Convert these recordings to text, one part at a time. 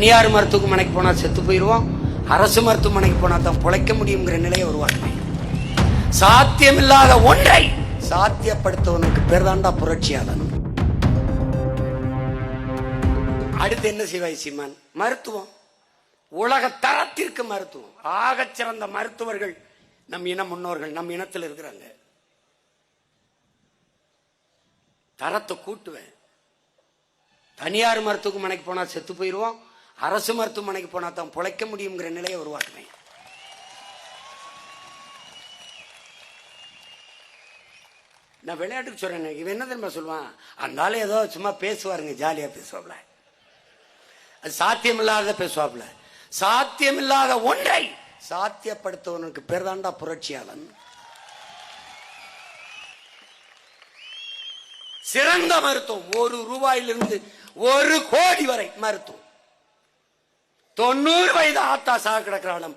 தனியார் மருத்துவமனைக்கு போனா செத்து போயிடுவோம் அரசு மருத்துவமனைக்கு போனால் தான் பிழைக்க முடியுங்கிற நிலையை உருவாக்குவேன் சாத்தியமில்லாத ஒன்றை சாத்தியப்படுத்தவனுக்கு பேர் தாண்டா புரட்சியாளன் அடுத்து என்ன செய்வாய் சீமான்? மருத்துவம். உலக தரத்திற்கு மருத்துவம். ஆக சிறந்த மருத்துவர்கள் நம் இன முன்னோர்கள் நம் இனத்தில் இருக்கிறாங்க. தரத்தை கூட்டுவேன். தனியார் மருத்துவமனைக்கு போனா செத்து போயிடுவோம் அரசு மருத்துவமனைக்கு போனா தான் பிழைக்க முடியுங்கிற நிலையை உருவாக்குவேன் நான் விளையாட்டுக்கு சொல்றேன். இவன் என்ன தெரியுமா சொல்லுவான்? அந்த ஏதோ சும்மா பேசுவாருங்க ஜாலியா பேசுவாப்ல. அது சாத்தியமில்லாத பேசுவாப்ல. சாத்தியமில்லாத ஒன்றை சாத்தியப்படுத்தவனுக்கு பேர் தாண்டா புரட்சியாளன். சிறந்த மருத்துவம். ஒரு ரூபாயிலிருந்து ஒரு கோடி வரை மருத்துவம். தொண்ணூறு வயது ஆத்தா சாக கிடக்கிறாளும்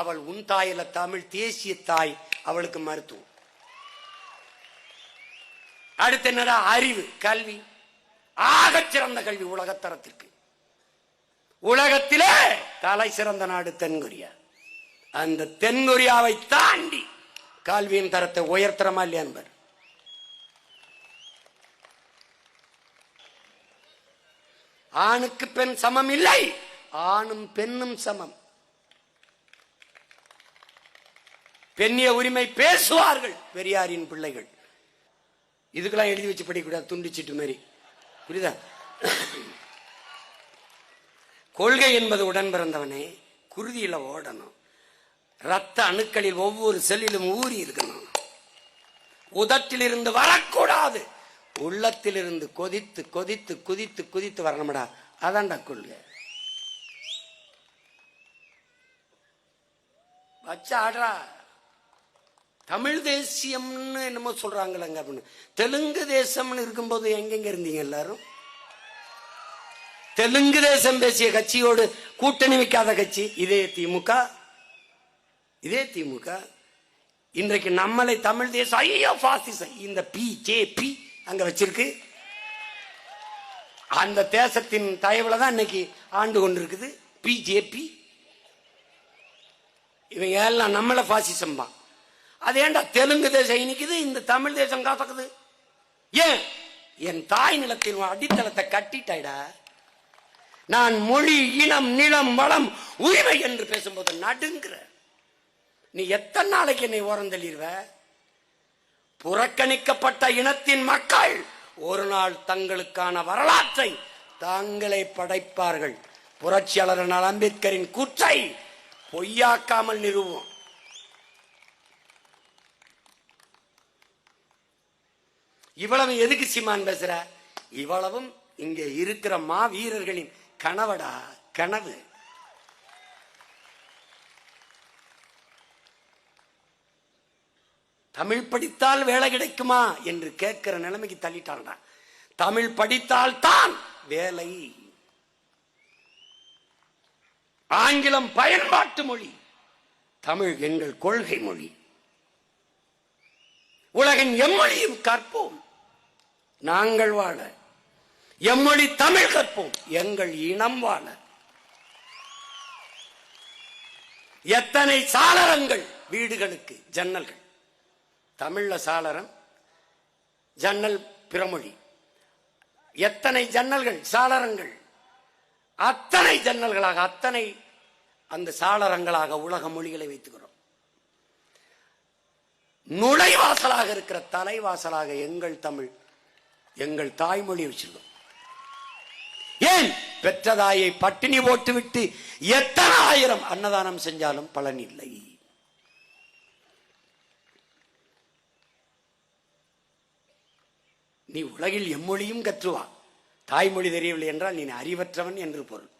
அவள் உன் தாயில தமிழ் தேசிய தாய் அவளுக்கு மருத்துவம். அடுத்து என்னடா? அறிவு கல்வி. ஆக சிறந்த கல்வி உலகத்தரத்திற்கு உலகத்திலே தலை சிறந்த நாடு தென்கொரியா. அந்த தென்கொரியாவை தாண்டி கல்வியின் தரத்தை உயர்த்தரமா இல்லையா என்பர்? ஆணுக்கு பெண் சமம் இல்லை ஆணும் பெண்ணும் சமம். பெண்ணிய உரிமை பேசுவார்கள் பெரியாரின் பிள்ளைகள். இதுக்கெல்லாம் எழுதி வச்சு படிக்கக்கூடாது துண்டிச்சிட்டு மாதிரி. புரியுதா? கொள்கை என்பது உடன் பிறந்தவனே குருதியில ஓடணும். ரத்த அணுக்களில் ஒவ்வொரு செல்லிலும் ஊறி இருக்கணும். உதட்டிலிருந்து வரக்கூடாது. உள்ளத்திலிருந்து கொதித்து கொதித்து குதித்து குதித்து வரணும்டா. அதான்டா கொள்கை. வச்சு ஆடுறா தமிழ் தேசியம்னு என்னமோ சொல்றாங்களங்க அப்படின்னு. தெலுங்கு தேசம்னு இருக்கும்போது எங்கெங்க இருந்தீங்க எல்லாரும்? தெலுங்கு தேசம் பேசிய கட்சியோடு கூட்டணி வைக்காத கட்சி இதே திமுக. இதே திமுக. இன்றைக்கு நம்மளை தமிழ் தேசம் ஐயோ பாசிசம் இந்த பி ஜே பி அங்க வச்சிருக்கு. அந்த தேசத்தின் தயவுல தான் இன்னைக்கு ஆண்டு கொண்டிருக்குது. பிஜேபி இவங்க எல்லாம் நம்மள பாசிசம் தான் அது ஏன்டா தெலுங்கு தேசம் இனிக்குது இந்த தமிழ் தேசம் காத்தக்குது ஏன்? என் தாய் நிலத்தின் அடித்தளத்தை கட்டிட்டாயிடா. நான் மொழி இனம் நிலம் வளம் உரிமை என்று பேசும்போது நடுங்கிற. நீ எத்தனை நாளைக்கு என்னை ஓரம் தள்ளிடுவ புறக்கணிக்கப்பட்ட இனத்தின் மக்கள் ஒரு நாள் தங்களுக்கான வரலாற்றை தாங்களே படைப்பார்கள். புரட்சியாளர் அம்பேத்கரின் கூற்றை பொய்யாக்காமல் நிறுவோம். இவ்வளவு எதுக்கு சீமான் பேசுற? இவ்வளவும் இங்க இருக்கிற மா வீரர்களின் கனவடா கனவு. தமிழ் படித்தால் வேலை கிடைக்குமா? என்று கேட்கிற நிலைமைக்கு தள்ளிட்டான்டா. தமிழ் படித்தால் தான் வேலை ஆங்கிலம் பயன்பாட்டு மொழி தமிழ் எங்கள் கொள்கை மொழி. உலகின் எம்மொழியும் கற்போம் நாங்கள் வாழ. எம்மொழி தமிழ் கற்போம் எங்கள் இனம் வாழ. எத்தனை சாளரங்கள் வீடுகளுக்கு ஜன்னல்கள். தமிழ்ல சாளரம் ஜன்னல் பிறமொழி. எத்தனை ஜன்னல்கள் சாளரங்கள். அத்தனை ஜன்னல்களாக அத்தனை அந்த சாளரங்களாக உலக மொழிகளை வைத்துக்கிறோம். நுழைவாசலாக இருக்கிற தலைவாசலாக எங்கள் தமிழ் எங்கள் தாய்மொழி வச்சிருக்கோம். ஏன்? பெற்றதாயை பட்டினி போட்டுவிட்டு எத்தனை ஆயிரம் அன்னதானம் செஞ்சாலும் பலன் இல்லை. நீ உலகில் எம்மொழியும் கற்றுவா. தாய்மொழி தெரியவில்லை என்றால் நீ அறிவற்றவன் என்று பொருள்.